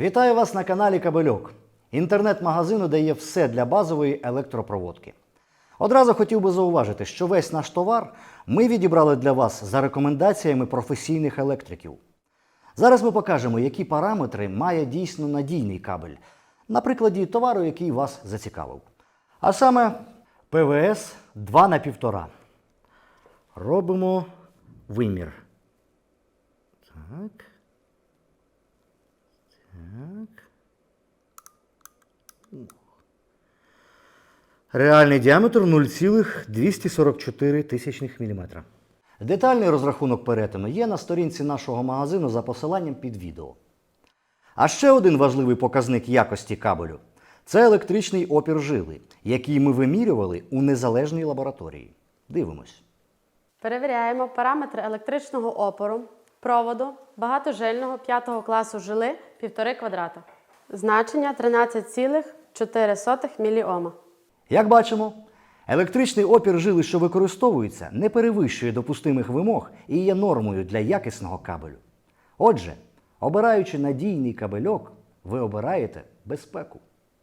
Вітаю вас на каналі Кабельок, інтернет-магазину, де є все для базової електропроводки. Одразу хотів би зауважити, що весь наш товар ми відібрали для вас за рекомендаціями професійних електриків. Зараз ми покажемо, які параметри має дійсно надійний кабель, на прикладі товару, який вас зацікавив. А саме ПВС 2 на 1,5. Робимо вимір. Так. Реальний діаметр 0,244 тисячних міліметра. Детальний розрахунок перетину є на сторінці нашого магазину за посиланням під відео. А ще один важливий показник якості кабелю це електричний опір жили, який ми вимірювали у незалежній лабораторії. Дивимось. Перевіряємо параметри електричного опору, проводу багатожильного 5 класу жили 1,5 квадрата. Значення 13,4 міліома. Як бачимо, електричний опір жили, що використовується, не перевищує допустимих вимог і є нормою для якісного кабелю. Отже, обираючи надійний кабельок, ви обираєте безпеку.